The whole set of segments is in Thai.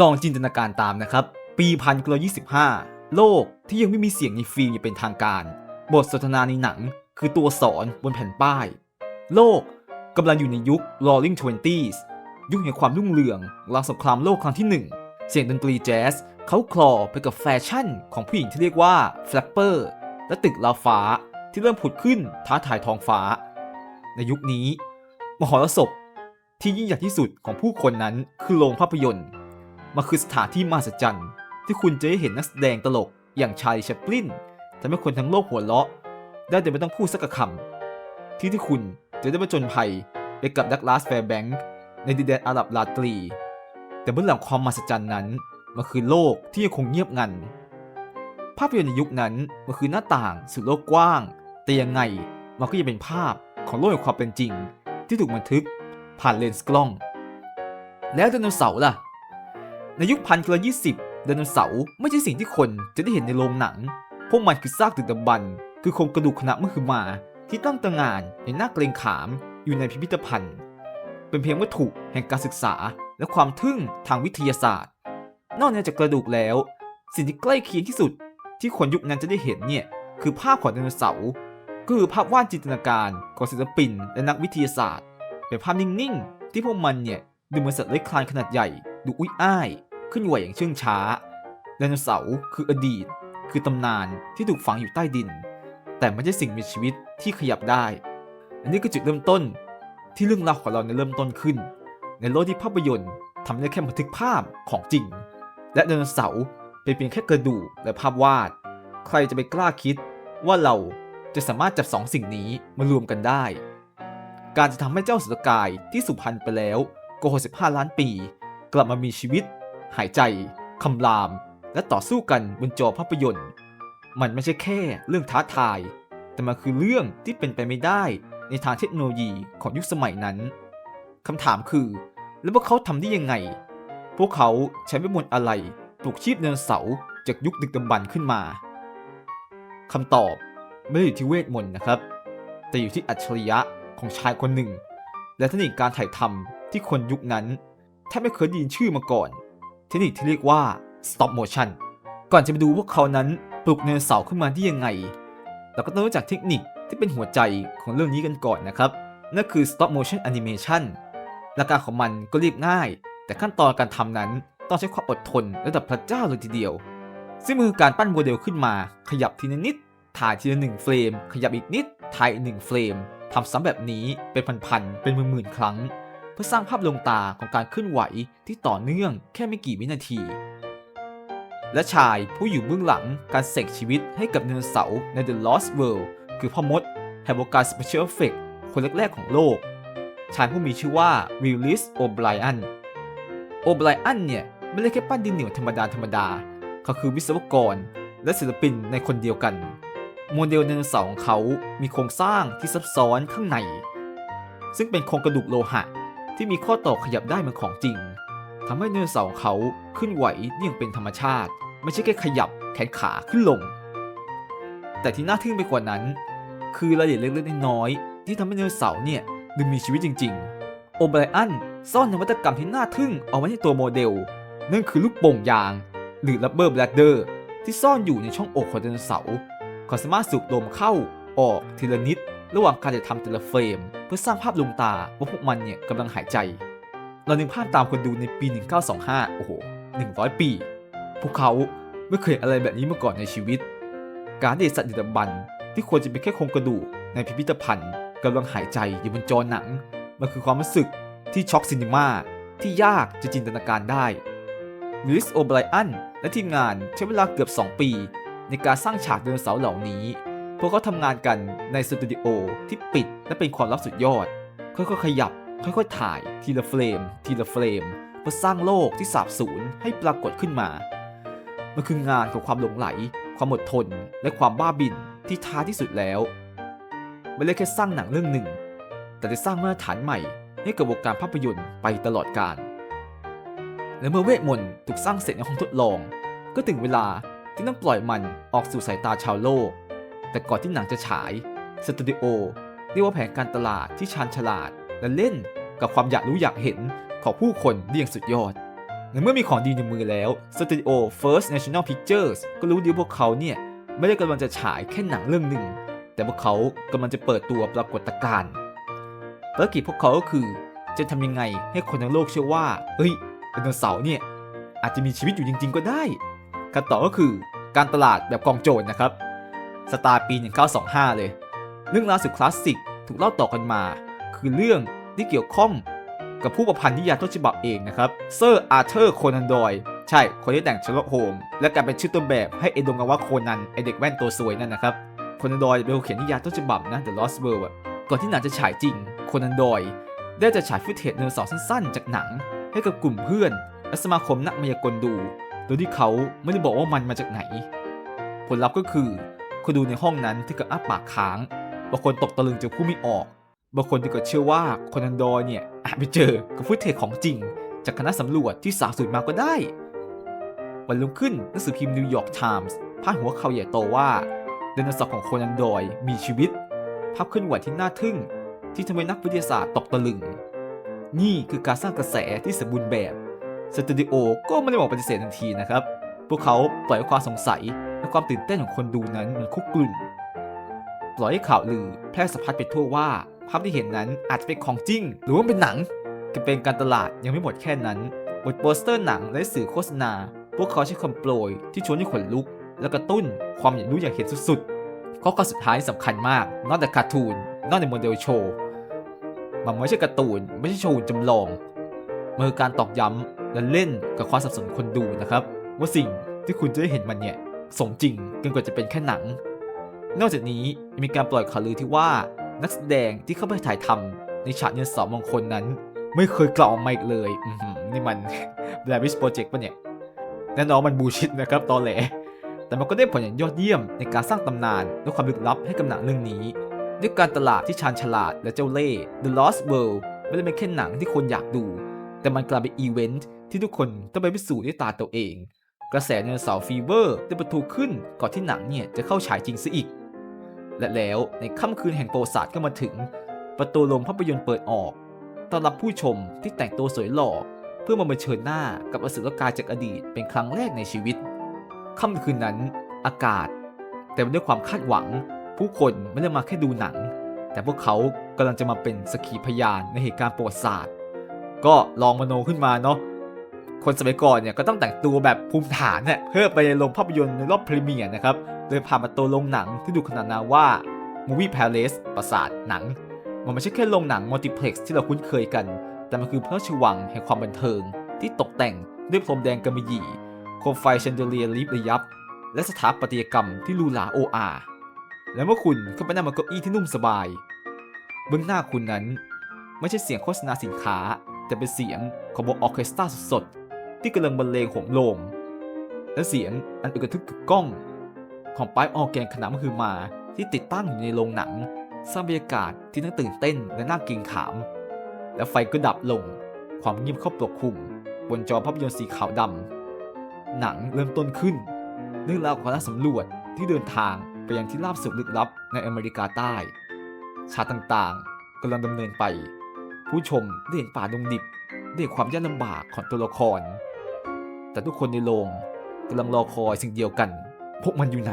ลองจินตนาการตามนะครับ ปี 1925 โลกที่ยังไม่มีเสียงในฟิล์มอย่างเป็นทางการ บทสนทนาในหนังคือตัวสอนบนแผ่นป้าย โลกกำลังอยู่ในยุค Roaring Twenties ยุคแห่งความรุ่งเรืองหลังสงครามโลกครั้งที่หนึ่งเสียงดนตรีแจ๊สเขาคลอไปกับแฟชั่นของผู้หญิงที่เรียกว่าแฟลปเปอร์และตึกลาฟ้าที่เริ่มผุดขึ้นท้าทายทองฟ้า ในยุคนี้ มหรสพที่ยิ่งใหญ่ที่สุดของผู้คนนั้นคือโรงภาพยนตร์ มันคือสถานที่มหัศจรรย์ ที่คุณจะได้เห็นนักแสดงตลกอย่างชายแชปลินทำให้คนทั้งโลกหัวเราะ ได้แต่ไม่ต้องพูดสักคำที่ที่คุณจะได้ประจนภัยไปกับดักลาสแฟร์แบงค์ในดินแดนอาหรับลาตรี แต่เบื้องหลังความมหัศจรรย์นั้นมันคือโลกที่ยังคงเงียบงัน ภาพยนตร์ในยุคนั้นมันคือหน้าต่างสู่โลกกว้าง แต่ยังไงมันก็ยังเป็นภาพของโลกแห่งความเป็นจริง ที่ถูกบันทึกผ่านเลนส์กล้อง แล้วไดโนเสาร์ล่ะ ในยุคพันกยี่สิบไดโนเสาร์ไม่ใช่สิ่งที่คนจะได้เห็นในโรงหนัง พวกมันคือซากดึกดำบรรพ์คือโครงกระดูกขณะเมื่อคือมา ที่ตั้งตระงานอย่างน่าเกรงขามอยู่ในพิพิธภัณฑ์ เป็นเพียงวัตถุแห่งการศึกษาและความทึ่งทางวิทยาศาสตร์ นอกเหนือจากกระดูกแล้ว สิ่งที่ใกล้เคียงที่สุด ที่คนยุคนั้นจะได้เห็นเนี่ยคือภาพของไดโนเสาร์ก็คือภาพวาดจินตนาการของศิลปินและนักวิทยาศาสตร์ เป็นภาพนิ่งๆ ที่พวกมันเนี่ยดูเหมือนสัตว์เลื้อยคลานขนาดใหญ่ดูอุ้ยอ้าย ขึ้นไหวอย่างเชื่องช้าไดโนเสาร์คืออดีต คือตำนานที่ถูกฝังอยู่ใต้ดิน แต่ไม่ใช่สิ่งมีชีวิตที่ขยับได้ อันนี้คือจุดเริ่มต้นที่เรื่องราวของเราในเริ่มต้นขึ้น ในโลกที่ภาพยนตร์ทำได้แค่บันทึกภาพของจริง และไดโนเสาร์เป็นเพียงแค่กระดูกและภาพวาด ใครจะไปกล้าคิดว่าเราจะสามารถจับสองสิ่งนี้มารวมกันได้ การจะทำให้เจ้าสุรกายที่สุพรรณไปแล้วกว่า65 ล้านปี กลับมามีชีวิต หายใจ คำราม และต่อสู้กันบนจอภาพยนตร์ มันไม่ใช่แค่เรื่องท้าทาย แต่มันคือเรื่องที่เป็นไปไม่ได้ในทางเทคโนโลยีของยุคสมัยนั้นคำถามคือ แล้วพวกเขาทำได้ยังไง พวกเขาใช้เวทมนต์อะไรปลุกชีพเนินเสาจากยุคดึกดำบรรพ์ขึ้นมาคำตอบไม่ได้อยู่ที่เวทมนต์นะครับ แต่อยู่ที่อัจฉริยะของชายคนหนึ่ง และเทคนิคการถ่ายทำที่คนยุคนั้นแทบไม่เคยได้ยินชื่อมาก่อน เทคนิคที่เรียกว่า stop motion ก่อนจะไปดูพวกเขานั้นปลุกเนินเสาขึ้นมาได้ยังไง เราก็ต้องรู้จักเทคนิคที่เป็นหัวใจของเรื่องนี้กันก่อนนะครับ นั่นคือ stop motion animation หลักการของมันก็เรียบง่าย แต่ขั้นตอนการทำนั้นต้องใช้ความอดทนระดับพระเจ้าเลยทีเดียว ซึ่งมันคือการปั้นโมเดลขึ้นมา ขยับทีละนิด ถ่ายทีละหนึ่งเฟรม ขยับอีกนิด ถ่ายอีกหนึ่งเฟรมทำซ้ำแบบนี้เป็นพันๆ เป็นหมื่นๆ ครั้ง พื่อสร้างภาพลวงตาของการเคลื่อนไหวที่ต่อเนื่องแค่ไม่กี่วินาที และชายผู้อยู่เบื้องหลังการเสกชีวิตให้กับไดโนเสาใน The Lost World คือพ่อมดแห่งวงการ Special Effect คนแรกๆของโลก ชายผู้มีชื่อว่าวิลลิสโอไบรอันโอไบรอันเนี่ย ไม่ได้แค่ปั้นดินเหนียวธรรมดาธรรมดา เขาคือวิศวกรและศิลปินในคนเดียวกัน โมเดลไดโนเสาร์ของเขามีโครงสร้างที่ซับซ้อนข้างใน ซึ่งเป็นโครงกระดูกโลหะ ที่มีข้อต่อขยับได้เหมือนของจริงทำให้ไดโนเสาร์ของเขาขึ้นไหวได้อย่างเป็นธรรมชาติ ไม่ใช่แค่ขยับแขนขาขึ้นลง แต่ที่น่าทึ่งไปกว่านั้น คือรายละเอียดเล็กๆน้อยๆที่ทำให้ไดโนเสาร์เนี่ยดูมีชีวิตจริง ๆ โอไบรอันซ่อนนวัตกรรมที่น่าทึ่งเอาไว้ในตัวโมเดล นั่นคือลูกโป่งยาง หรือ rubber bladder ที่ซ่อนอยู่ในช่องอกของไดโนเสาร์เขาสามารถสูบลมเข้าออกทีละนิด ระหว่างการถ่ายทำแต่ละเฟรม เพื่อสร้างภาพลวงตาว่าพวกมันเนี่ยกำลังหายใจ เรานึกภาพตามคนดูในปี 1925 โอ้โห 100 ปี พวกเขาไม่เคยอะไรแบบนี้มาก่อนในชีวิต การเดสัตว์ดึกดำบรรที่ควรจะเป็นแค่โครงกระดูกในพิพิธภัณฑ์กำลังหายใจอยู่บนจอหนัง มันคือความรู้สึกที่ช็อกซินิมาที่ยากจะจินตนาการได้ลิสโอไบรอันและทีมงานใช้เวลาเกือบ 2 ปี ในการสร้างฉากไดโนเสาร์เหล่านี้ พวกเขาทำงานกันในสตูดิโอที่ปิดและเป็นความลับสุดยอด ค่อยๆขยับ ค่อยๆถ่ายทีละเฟรม ทีละเฟรมเพื่อสร้างโลกที่สาบสูญให้ปรากฏขึ้นมา มันคืองานของความหลงไหล ความอดทน และความบ้าบินที่ท้าที่สุดแล้ว ไม่ได้แค่สร้างหนังเรื่องหนึ่ง แต่ได้สร้างมาตรฐานใหม่ ให้กับวงการภาพยนตร์ไปตลอดกาล และเมื่อเวทมนต์ถูกสร้างเสร็จในห้องทดลอง ก็ถึงเวลาที่ต้องปล่อยมันออกสู่สายตาชาวโลก แต่ก่อนที่หนังจะฉายสตูดิโอเรียกว่าแผนการตลาดที่ชาญฉลาด และเล่นกับความอยากรู้อยากเห็นของผู้คนได้อย่างสุดยอดในเมื่อมีของดีในมือแล้วสตูดิโอ First National Pictures ก็รู้ดีว่าพวกเขาเนี่ย ไม่ได้กำลังจะฉายแค่หนังเรื่องหนึ่ง แต่พวกเขากำลังจะเปิดตัวปรากฏการณ์ภารกิจพวกเขาก็คือ จะทำยังไงให้คนทั้งโลกเชื่อว่า เฮ้ยไดโนเสาร์เนี่ย อาจจะมีชีวิตอยู่จริง ๆ ก็ได้คำตอบก็คือการตลาดแบบกองโจรนะครับ สตาร์ปี 1925 เลย เรื่องราวสุดคลาสสิกถูกเล่าต่อกันมา คือเรื่องที่เกี่ยวข้องกับผู้ประพันธ์นิยายต้นฉบับเองนะครับเซอร์อาร์เธอร์โคนันดอยใช่ คนที่แต่งเชลล็อกโฮมและกลายเป็นชื่อต้นแบบให้เอดงกาวะโคนันไอเด็กแว่นตัวสวยนั่นนะครับโคนันดอยเป็นคนเขียนนิยายต้นฉบับนะ The Lost World อะก่อนที่หนังจะฉายจริงโคนันดอย ได้จะฉายฟุตเทจเนื้อสอสั้นๆ จากหนัง ให้กับกลุ่มเพื่อน และสมาคมนักมายากลดู โดยที่เขาไม่ได้บอกว่ามันมาจากไหน ผลลัพธ์ก็คือ คนดูในห้องนั้นที่กับอ้าปากค้าง บางคนตกตะลึงจนพูดไม่ออก บางคนที่ก็เชื่อว่าโคนันดอยเนี่ยอาจไปเจอกับฟุตเทจของจริง จากคณะสำรวจที่สาสูญมาก็ได้ วันรุ่งขึ้นหนังสือพิมพ์นิวยอร์กไทมส์พาดหัวข่าวใหญ่โตว่าไดโนเสาร์ของโคนันดอยมีชีวิต ภาพเคลื่อนไหวที่น่าทึ่ง ที่ทำให้นักวิทยาศาสตร์ตกตะลึง นี่คือการสร้างกระแสที่สมบูรณ์แบบสตูดิโอก็ไม่ได้บอกปฏิเสธทันทีนะครับ พวกเขาปล่อยความสงสัย และความตื่นเต้นของคนดูนั้นมันคุกกลุ่นปล่อยให้ข่าวลือแพร่สะพัดไปทั่วว่า ภาพที่เห็นนั้นอาจจะเป็นของจริง หรือว่าเป็นหนังแคมเปญการตลาดยังไม่หมดแค่นั้นบนโปสเตอร์หนังและสื่อโฆษณา พวกเขาใช้คำโปรยที่ชวนให้ขนลุก และกระตุ้นความอยากรู้อยากเห็นสุดๆข้อความสุดท้ายสำคัญมาก นอกจากการ์ตูน นอกจากโมเดลโชว์ มันไม่ใช่การ์ตูน ไม่ใช่โชว์จำลองมันคือการตอกย้ำและเล่นกับความสับสนคนดูนะครับ ว่าสิ่งที่คุณจะได้เห็นมันเนี่ย สมจริงเกินกว่าจะเป็นแค่หนัง นอกจากนี้ยังมีการปล่อยข่าวลือที่ว่านักแสดงที่เข้าไปถ่ายทำในฉากเนื้อสองมงคลนั้น ไม่เคยกล่าวออกมาอีกเลยนี่มัน b l a v i s Project ปะเนี่ยแน่นอนมันบูชิดนะครับตอนแหลแต่มันก็ได้ผลอย่างยอดเยี่ยมในการสร้างตำนานและความลึกลับให้กับหนังเรื่องนี้ ด้วยการตลาดที่ชาญฉลาดและเจ้าเล่ห์ The Lost World ไม่ได้เป็นแค่หนังที่คนอยากดู แต่มันกลายเป็นอีเวนท์ที่ทุกคนต้องไปพิสูจน์ด้วยตาตัวเอง กระแสไดโนเสาร์ฟีเวอร์ได้ประทุขึ้นก่อนที่หนังเนี่ยจะเข้าฉายจริงซะอีก และแล้วในค่ำคืนแห่งประวัติศาสตร์ก็มาถึง ประตูโรงภาพยนตร์เปิดออกต้อนรับผู้ชมที่แต่งตัวสวยหล่อ เพื่อมาเผชิญหน้ากับอสุรกายจากอดีตเป็นครั้งแรกในชีวิต ค่ำคืนนั้น อากาศ แต่ด้วยความคาดหวัง ผู้คนไม่ได้มาแค่ดูหนัง แต่พวกเขากำลังจะมาเป็นสกีพยานในเหตุการณ์ประวัติศาสตร์ ก็ลองมโนขึ้นมาเนาะ คนสมัยก่อนเนี่ยก็ต้องแต่งตัวแบบภูมิฐานเนี่ยเพื่อไปในโรงภาพยนตร์ในรอบพรีเมียร์นะครับ โดยผ่านประตูโรงหนังที่ดูขนาดนาว่า Movie Palace ปราสาทหนัง มันไม่ใช่แค่โรงหนังมัลติเพล็กซ์ที่เราคุ้นเคยกัน แต่มันคือพระราชวังแห่งความบันเทิง ที่ตกแต่งด้วยพรมแดงกำมะหยี่โคมไฟแชนเดเลียลิบระยับ และสถาปัตยกรรมที่หรูหราโออาและเมื่อคุณเข้าไปนั่งบนเก้าอี้ที่นุ่มสบาย เบื้องหน้าคุณนั้น ไม่ใช่เสียงโฆษณาสินค้า แต่เป็นเสียงของวงออเคสตราสด ที่กำลังบรรเลงโหมโรงและเสียงอันอึกระทึกกึกก้อง ของป้ายออร์แกนขนาดมหึมาที่ติดตั้งอยู่ในโรงหนังสร้างบรรยากาศที่น่าตื่นเต้นและน่ากรงขาม แล้วไฟก็ดับลง ความเงียบเข้าปกคลุม บนจอภาพยนตร์สีขาวดำหนังเริ่มต้นขึ้น เรื่องราวของนักสำรวจที่เดินทางไปยังที่ราบสูงลึกลับในอเมริกาใต้ ชาติต่างๆกำลังดำเนินไป ผู้ชมได้เห็นป่าดงดิบได้เห็นความยากลำบากของตัวละคร แต่ทุกคนในโรงกำลังรอคอยสิ่งเดียวกัน พวกมันอยู่ไหน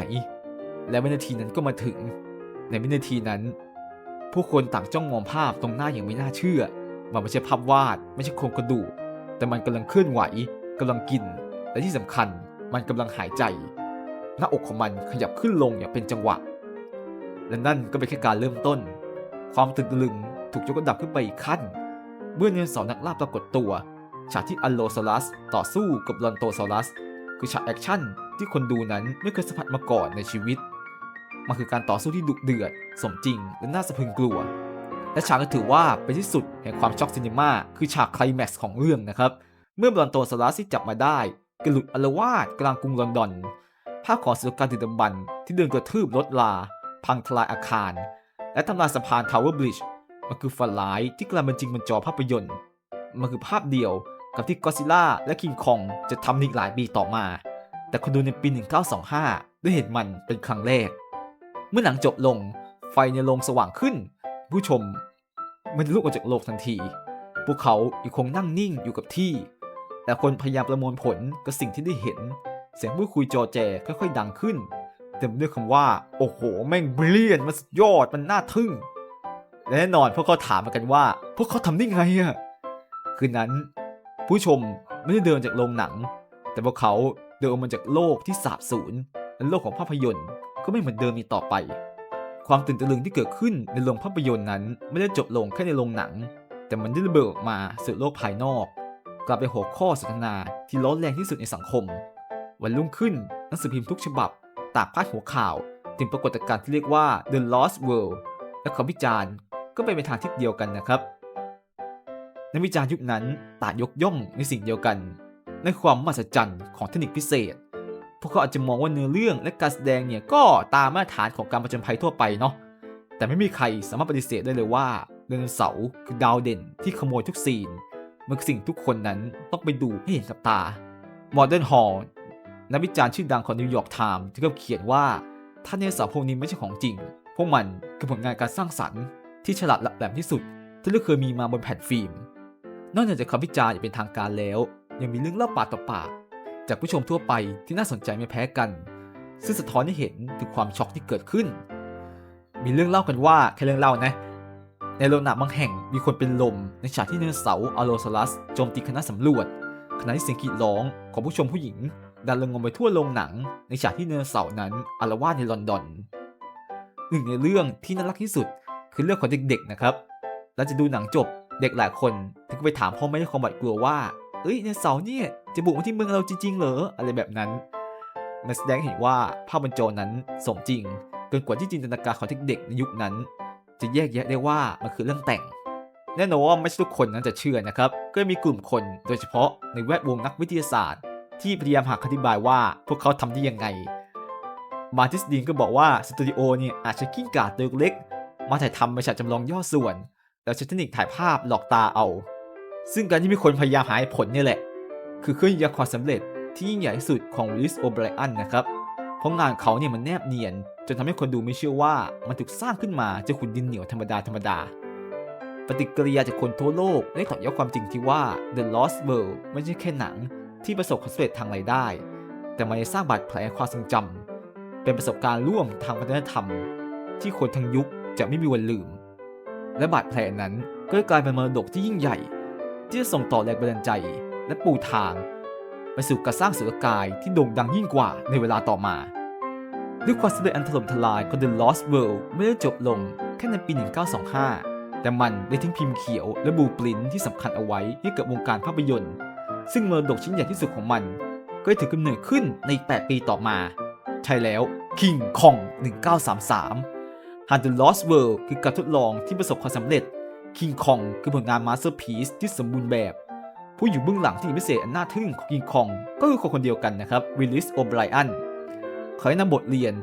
และวินาทีนั้นก็มาถึง ในวินาทีนั้น ผู้คนต่างจ้องมองภาพตรงหน้าอย่างไม่น่าเชื่อ มันไม่ใช่ภาพวาดไม่ใช่โครงกระดูกแต่มันกำลังเคลื่อนไหวกำลังกิน และที่สำคัญมันกำลังหายใจ หน้าอกของมันขยับขึ้นลงอย่างเป็นจังหวะ และนั่นก็เป็นแค่การเริ่มต้น ความตื่นตะลึงถูกยกระดับขึ้นไปอีกขั้น เมื่อเนื้อสองนักล่าปรากฏตัว ฉากที่อัลโลซอลัสต่อสู้กับลอนโตซอลัส คือฉากแอคชั่นที่คนดูนั้นไม่เคยสัมผัสมาก่อนในชีวิต มันคือการต่อสู้ที่ดุเดือด สมจริง และน่าสะพรึงกลัว และฉากก็ถือว่าเป็นที่สุดแห่งความช็อกซินีมาคือฉากไคลแม็กซ์ของเรื่องนะครับ เมื่อบรอนโตซอลัสที่จับมาได้กระหลุดอลวาดกลางกรุงลอนดอน ภาพของศิลปการดึกดำบรรที่เดินกระทืบรถลา พังทลายอาคาร และทำลายสะพานทาวเวอร์บริดจ์มันคือฝันร้ายที่กลายเป็นจริงบนจอภาพยนตร์ มันคือภาพเดียว กับที่ก็ซิล่าและคิงคองจะทำนอีกหลายปีต่อมา แต่คนดูในปี 1925 ได้เห็นมันเป็นครั้งแรก เมื่อหนังจบลงไฟในโรงสว่างขึ้น ผู้ชมม่ได้ลุกออกจากโลกทันที พวกเขายังคงนั่งนิ่งอยู่กับที่ แต่คนพยายามประมวลผลกับสิ่งที่ได้เห็น เสียงพูดคุยจอแจค่อยๆดังขึ้น เต็มด้วยคำว่า โอ้โห แม่งเบริเลียนมันสุดยอดมันน่าทึ่งและแน่นอนพวกเขาถามกันว่า พวกเขาทำได้ไงอะคืนนั้น ผู้ชมไม่ได้เดินจากโรงหนัง แต่พวกเขาเดินออกมาจากโลกที่สาบสูญและโลกของภาพยนตร์ก็ไม่เหมือนเดิมอีกต่อไป ความตื่นตะลึงที่เกิดขึ้นในโรงภาพยนตร์นั้น ไม่ได้จบลงแค่ในโรงหนัง แต่มันได้ระเบิดออกมาสู่โลกภายนอก กลายเป็นหัวข้อสนทนาที่ร้อนแรงที่สุดในสังคม วันรุ่งขึ้นหนังสือพิมพ์ทุกฉบับตางพาดหัวข่าว ถึงปรากฏการณ์ที่เรียกว่า The Lost World และคำวิจารณ์ก็ไปในทางทิศเดียวกันนะครับ นักวิจารณ์ยุคนั้นต่างยกย่องในสิ่งเดียวกัน ในความมหัศจรรย์ของเทคนิคพิเศษ พวกเขาอาจจะมองว่าเนื้อเรื่องและการแสดงเนี่ยก็ตามมาตรฐานของการประจนภัยทั่วไปเนาะ แต่ไม่มีใครสามารถปฏิเสธได้เลยว่าไดโนเสาร์คือดาวเด่นที่ขโมยทุกซีนมันคือสิ่งทุกคนนั้นต้องไปดูให้เห็นกับตา Modern Hall นักวิจารณ์ชื่อดังของนิวยอร์กไทม์ที่เขาเขียนว่าถ้าไดโนเสาร์พวกนี้ไม่ใช่ของจริง พวกมันคือผลงานการสร้างสรรค์ที่ฉลาดหลักแหลมที่สุด ที่เราเคยมีมาบนแผ่นฟิล์ม นอกจากคำวิจารณ์อย่างเป็นทางการแล้ว ยังมีเรื่องเล่าปากต่อปาก จากผู้ชมทั่วไปที่น่าสนใจไม่แพ้กัน ซึ่งสะท้อนให้เห็นถึงความช็อกที่เกิดขึ้น มีเรื่องเล่ากันว่าแค่เรื่องเล่านะ ในโรงหนังบางแห่งมีคนเป็นลมในฉากที่ไดโนเสาร์อโลซารัสโจมตีคณะสำรวจขณะที่เสียงกรีดร้องของผู้ชมผู้หญิง ดันระงมไปทั่วโรงหนัง ในฉากที่ไดโนเสานั้นอารวาสในลอนดอนหนึ่งในเรื่องที่น่ารักที่สุดคือเรื่องของเด็กๆนะครับหลังจากดูหนังจบ เด็กหลายคนถึงไปถามพ่อแม่ด้วยความหวาดกลัวว่า เอ้ยไดโนเสาเนี่ยจะบุกมาที่เมืองเราจริงๆ เหรอ อะไรแบบนั้นมันแสดงเห็นว่าภาพบนจอนั้นสมจริง เกินกว่าที่จินตนาการของเด็กในยุคนั้น จะแยกแยะได้ว่ามันคือเรื่องแต่ง แน่นอนว่าไม่ใช่ทุกคนนั้นจะเชื่อนะครับ ก็มีกลุ่มคนโดยเฉพาะในแวดวงนักวิทยาศาสตร์ ที่พยายามหาคำอธิบายว่าพวกเขาทำได้ยังไง มาร์ติสดีนก็บอกว่าสตูดิโอเนี่ยอาจจะกิ้งก่าตัวเล็ก มาถ่ายทำมาฉากจำลองย่อส่วน แล้วใช้เทคนิคถ่ายภาพหลอกตาเอา ซึ่งการที่มีคนพยายามหาผลนี่แหละ คือเครื่องยืนยันความสำเร็จที่ยิ่งใหญ่ที่สุดของลิสโอไบรอันนะครับ เพราะงานเขาเนี่ยมันแนบเนียน จนทำให้คนดูไม่เชื่อว่ามันถูกสร้างขึ้นมาจากขุนดินเหนียวธรรมดาธรรมดา ปฏิกิริยาจากคนทั่วโลกได้ตอกย้ำความจริงที่ว่า The Lost World ไม่ใช่แค่หนังที่ประสบความสำเร็จทางรายได้ แต่มันยังสร้างบาดแผลความทรงจำเป็นประสบการณ์ร่วมทางวัฒนธรรม ที่คนทั้งยุคจะไม่มีวันลืม และบาดแผลนั้นก็กลายเป็นมรดกที่ยิ่งใหญ่ ที่จะส่งต่อแรงบันดาลใจ และปูทาง ไปสู่การสร้างสื่อกายที่โด่งดังยิ่งกว่าในเวลาต่อมา ด้วยความสำเร็จอันถล่มทลายของ The Lost World ไม่ได้จบลงแค่ในปี 1925 แต่มันได้ทิ้งพิมพ์เขียวและบูปรินที่สำคัญเอาไว้ให้กับวงการภาพยนตร์ ซึ่งมรดกชิ้นใหญ่ที่สุดของมัน ก็ได้ถือกำเนิดขึ้นใน 8 ปีต่อมา ใช่แล้ว King Kong 1933 h a n The Lost World คือการทดลองที่ประสบความสำเร็จ King Kong คือผลงานมาสเตอร์พีซที่สมบูรณ์แบบ ผู้อยู่เบื้องหลังที่พิเศษอันน่าทึ่งของ King Kong ก็คือคนคนเดียวกันนะครับวิลลิสโอไบรอันเขาได้นำบทเรียน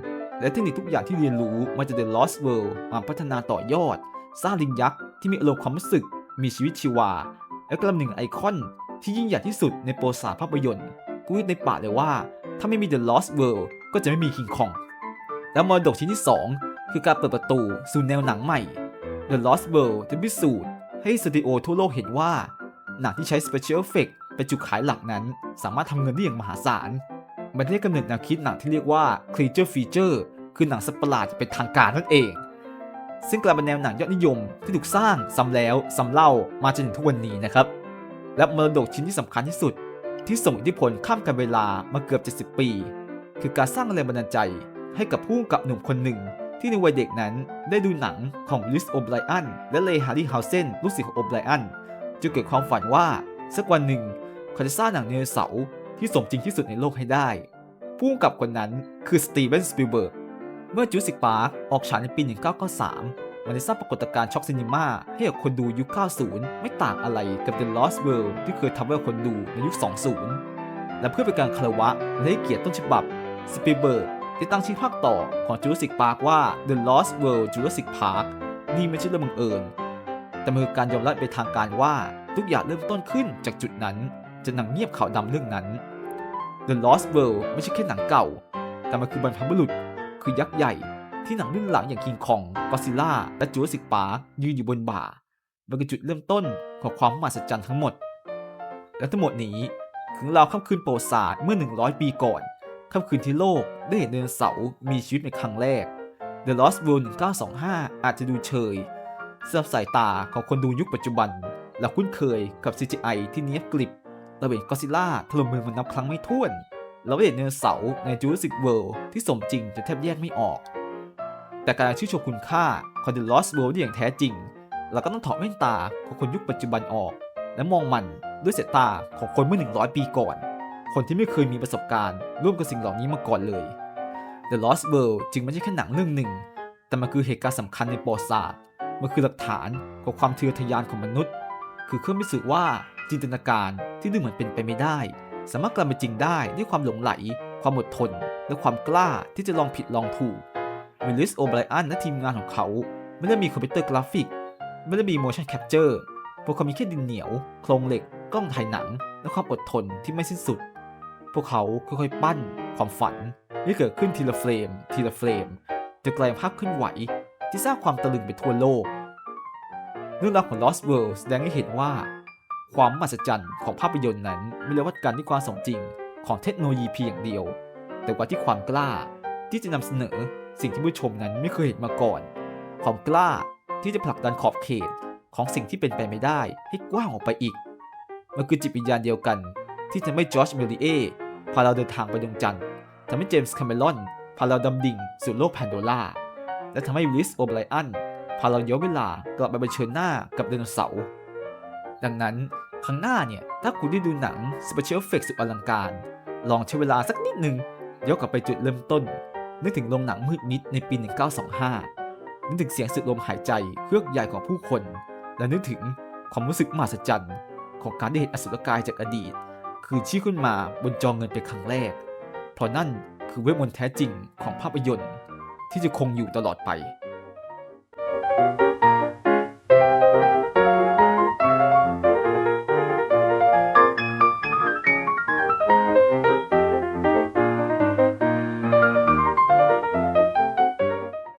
และเทคนิคทุกอย่างที่เรียนรู้มาจาก The Lost World มาพัฒนาต่อยอด สร้างลิงยักษ์ที่มีอารมณ์ความรู้สึก มีชีวิตชีวา และกลายเป็นหนึ่งไอคอนที่ยิ่งใหญ่ที่สุดในประวัติศาภาพยนตร์พูดในปากเลยว่า ถ้าไม่มี The Lost World ก็จะไม่มี King Kong และมรดกชิ้นที่ 2 คือการเปิดประตูสู่แนวหนังใหม่ The Lost World จะพิสูจน์ให้สตูดิโอทั่วโลกเห็นว่า หนังที่ใช้ Special Effect เป็นจุดขายหลักนั้น สามารถทำเงินได้อย่างมหาศาล มันได้กำเนิดแนวคิดหนังที่เรียกว่า Creature Feature คือหนังสัตว์ประหลาดเป็นทางการนั่นเอง ซึ่งกลายเป็นแนวหนังยอดนิยมที่ถูกสร้างซ้ำแล้วซ้ำเล่ามาจนถึงทุกวันนี้นะครับ และมรดกชิ้นที่สำคัญที่สุด ที่ส่งอิทธิพลข้ามกันเวลามาเกือบ 70 ปี คือการสร้างแรงบันดาลใจให้กับผู้กับหนุ่มคนหนึ่ง ที่ในวัยเด็กนั้นได้ดูหนังของลิสโอบไบรอันและเลฮารีฮาวเซนลูกศิษย์ของโอบไบรอันจนเกิดความฝันว่า สักวันหนึ่งเขาจะสร้างหนังไดโนเสาร์ที่สมจริงที่สุดในโลกให้ได้ผู้กำกับคนนั้นคือสตีเวนสปิลเบิร์กเมื่อจูสิกพาร์คออกฉายในปี 1993 มันได้สร้างปรากฏการณ์ช็อกซินิมาให้กับคนดูยุค 90 ไม่ต่างอะไรกับ The Lost World ที่เคยทำให้คนดูในยุค 20 และเพื่อเป็นการคารวะและให้เกียรติต้นฉบับสปิลเบิร์ก ได้ตั้งชื่อภาคต่อของ Jurassic Park ว่า The Lost World Jurassic Park นี่ไม่ใช่เรื่องบังเอิญ แต่มันคือการยอมรับเป็นทางการว่าทุกอย่างเริ่มต้นขึ้นจากจุดนั้นจนหนังเงียบข่าวดำเรื่องนั้น The Lost World ไม่ใช่แค่หนังเก่า แต่มันคือบรรพบุรุษ คือยักษ์ใหญ่ ที่หนังรุ่นหลังอย่างคิงคองก็ซิล่าและจูราสสิกปาร์ยืนอยู่บนบ่ามันคือจุดเริ่มต้นของความมหัศจรรย์ทั้งหมด และทั้งหมดนี้ถึงราวค่ำคืนประวัติศาสตร์เมื่อ 100 ปีก่อน ค่ำคืนที่โลกได้เห็นไดโนเสาร์มีชีวิตในครั้งแรก The Lost World 1925 อาจจะดูเชยสำหรับสายตาของคนดูยุคปัจจุบัน และคุ้นเคยกับ CGI ที่เนียบกริบราเห็นก็ซิล่าถล่มเมืองมันนับครั้งไม่ถ้วน เราได้เห็นไดโนเสาร์ใน Jurassic World ที่สมจริงจนแทบแยกไม่ออก แต่การชื่นชมคุณค่าของ The Lost World ได้อย่างแท้จริง เราก็ต้องถอดแว่นตาของคนยุคปัจจุบันออก และมองมันด้วยสายตาของคนเมื่อ 100 ปีก่อน คนที่ไม่เคยมีประสบการณ์ ร่วมกับสิ่งเหล่านี้มาก่อนเลย The Lost World จึงไม่ใช่แค่หนังเรื่องหนึ่ง แต่มันคือเหตุการณ์สำคัญในประวัติศาสตร์ มันคือหลักฐานของความทะเยอทะยานของมนุษย์ คือเครื่องพิสูจน์ว่าจินตนาการที่ดูเหมือนเป็นไปไม่ได้ สามารถกลายเป็นจริงได้ด้วยความหลงไหล ความอดทน และความกล้าที่จะลองผิดลองถูกวิลลิสโอไบรอันและทีมงานของเขา ไม่ได้มีคอมพิวเตอร์กราฟิก ไม่ได้มี motion capture พวกเขามีแค่ดินเหนียว โครงเหล็ก กล้องถ่ายหนัง และความอดทนที่ไม่สิ้นสุด พวกเขาค่อยๆปั้นความฝันที่เกิดขึ้นทีละเฟรม ทีละเฟรมจนกลายเป็นภาพเคลื่อนไหวที่สร้างความตะลึงไปทั่วโลก เรื่องราวของ Lost World แสดงให้เห็นว่า ความมหัศจรรย์ของภาพยนตร์นั้นไม่ได้วัดกันที่ความสมจริงของเทคโนโลยีเพียงเดียว แต่ว่าที่ความกล้าที่จะนำเสนอสิ่งที่ผู้ชมนั้นไม่เคยเห็นมาก่อน ความกล้าที่จะผลักดันขอบเขตของสิ่งที่เป็นไปไม่ได้ให้กว้างออกไปอีก มันคือจิตวิญญาณเดียวกัน ที่ทำให้จอร์จเมลิเอ พาเราเดินทางไปดวงจันทร์ทำให้เจมส์คาเมรอนพาเราดำดิ่งสู่โลกแพนโดล่าและทำให้วิลิสโอไบรอันพาเราย้อนเวลากลับไปเผชิญหน้ากับไดโนเสาร์ดังนั้นครั้งหน้าเนี่ย ถ้าคุณได้ดูหนัง Special Effects สุดอลังการ ลองใช้เวลาสักนิดหนึ่งย้อนกลับไปจุดเริ่มต้น นึกถึงโรงหนังมืดมิดในปี 1925 นึกถึงเสียงสุดลมหายใจเครือกใหญ่ของผู้คน และนึกถึงความรู้สึกมหัศจรรย์ ของการได้เห็นอสุรกายจากอดีต คือชี้ขึ้นมาบนจอเงินเป็นครั้งแรก เพราะนั่นคือเวทมนต์แท้จริงของภาพยนตร์ ที่จะคงอยู่ตลอดไป